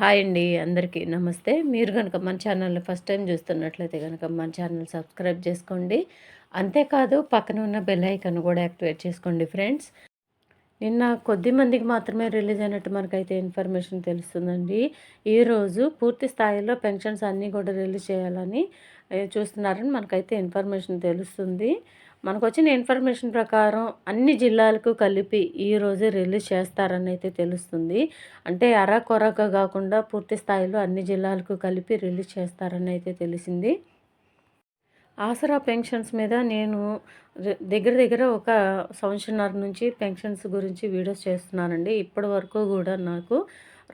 Hi అండి అందరికీ నమస్తే. మీరు కనుక మన ఛానల్ని ఫస్ట్ టైం చూస్తున్నట్లయితే కనుక మన ఛానల్ సబ్స్క్రైబ్ చేసుకోండి. అంతేకాదు పక్కన ఉన్న బెల్ ఐకన్ కూడా యాక్టివేట్ చేసుకోండి ఫ్రెండ్స్. నిన్న కొద్ది మందికి మాత్రమే రిలీజ్ అయినట్టు మనకైతే ఇన్ఫర్మేషన్ తెలుస్తుందండి. ఈరోజు పూర్తి స్థాయిలో పెన్షన్స్ అన్నీ కూడా రిలీజ్ చేయాలని చూస్తున్నారని మనకైతే ఇన్ఫర్మేషన్ తెలుస్తుంది. మనకు వచ్చిన ఇన్ఫర్మేషన్ ప్రకారం అన్ని జిల్లాలకు కలిపి ఈ రోజే రిలీజ్ చేస్తారని అయితే తెలుస్తుంది. అంటే అరకొరక కాకుండా పూర్తి స్థాయిలో అన్ని జిల్లాలకు కలిపి రిలీజ్ చేస్తారని అయితే తెలిసింది. ఆసరా పెన్షన్స్ మీద నేను దగ్గర దగ్గర ఒక సంవత్సరంన్నర నుంచి పెన్షన్స్ గురించి వీడియోస్ చేస్తున్నానండి. ఇప్పటి వరకు కూడా నాకు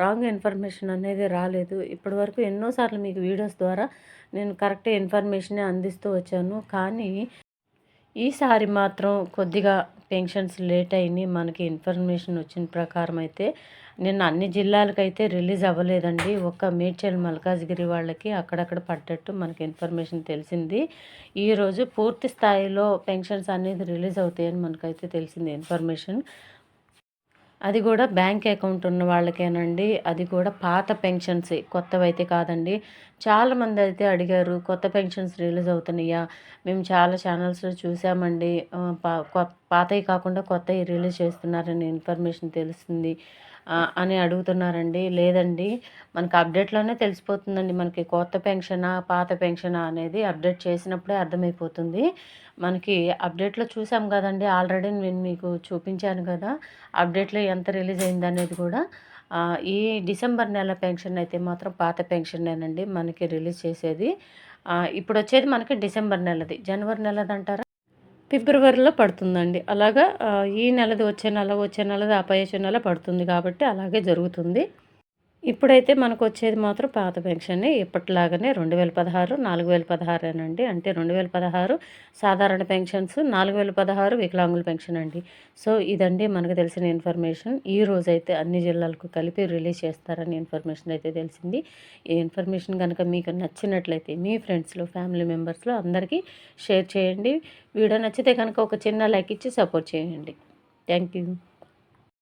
రాంగ్ ఇన్ఫర్మేషన్ అనేది రాలేదు. ఇప్పటి వరకు ఎన్నోసార్లు మీకు వీడియోస్ ద్వారా నేను కరెక్ట్ ఇన్ఫర్మేషనే అందిస్తూ వచ్చాను. కానీ ఈసారి మాత్రం కొద్దిగా పెన్షన్స్ లేట్ అయినాయి మనకి ఇన్ఫర్మేషన్ వచ్చిన ప్రకారం అయితే నిన్న అన్ని జిల్లాలకైతే రిలీజ్ అవ్వలేదండి. ఒక్క మేడ్చల్ మల్కాజ్గిరి వాళ్ళకి అక్కడక్కడ పడ్డట్టు మనకి ఇన్ఫర్మేషన్ తెలిసింది. ఈరోజు పూర్తి స్థాయిలో పెన్షన్స్ అనేది రిలీజ్ అవుతాయని మనకైతే తెలిసింది ఇన్ఫర్మేషన్. అది కూడా బ్యాంక్ అకౌంట్ ఉన్న వాళ్ళకేనండి. అది కూడా పాత పెన్షన్స్ కొత్తవి అయితే కాదండి. చాలామంది అయితే అడిగారు కొత్త పెన్షన్స్ రిలీజ్ అవుతున్నాయా? మేము చాలా ఛానల్స్లో చూసామండి. పాతవి కాకుండా కొత్తవి రిలీజ్ చేస్తున్నారని ఇన్ఫర్మేషన్ తెలుస్తుంది. అని అడుగుతున్నారండి. లేదండి మనకి అప్డేట్లోనే తెలిసిపోతుందండి. మనకి కొత్త పెన్షనా పాత పెన్షనా అనేది అప్డేట్ చేసినప్పుడే అర్థమైపోతుంది. మనకి అప్డేట్లో చూసాం కదండి ఆల్రెడీ నేను మీకు చూపించాను కదా అప్డేట్లో ఎంత రిలీజ్ అయింది అనేది కూడా. ఈ డిసెంబర్ నెల పెన్షన్ అయితే మాత్రం పాత పెన్షనేనండి మనకి రిలీజ్ చేసేది. ఇప్పుడు వచ్చేది మనకి డిసెంబర్ నెలది. జనవరి నెలది అంటారా? ఫిబ్రవరిలో పడుతుందండి. అలాగా ఈ నెలది వచ్చే నెల వచ్చే నెలది ఆపై నెల పడుతుంది కాబట్టి అలాగే జరుగుతుంది. ఇప్పుడైతే మనకు వచ్చేది మాత్రం పాత పెన్షన్. ఇప్పటిలాగానే రెండు వేల పదహారు నాలుగు వేల పదహారేనండి. అంటే రెండు వేల పదహారు సాధారణ పెన్షన్స్ నాలుగు వేల పదహారు వికలాంగుల పెన్షన్ అండి సో ఇదండి మనకు తెలిసిన ఇన్ఫర్మేషన్. ఈ రోజు అయితే అన్ని జిల్లాలకు కలిపి రిలీజ్ చేస్తారని ఇన్ఫర్మేషన్ అయితే తెలిసింది. ఈ ఇన్ఫర్మేషన్ కనుక మీకు నచ్చినట్లయితే మీ ఫ్రెండ్స్లో ఫ్యామిలీ మెంబర్స్లో అందరికీ షేర్ చేయండి. వీడియో నచ్చితే కనుక ఒక చిన్న లైక్ ఇచ్చి సపోర్ట్ చేయండి. Thank you.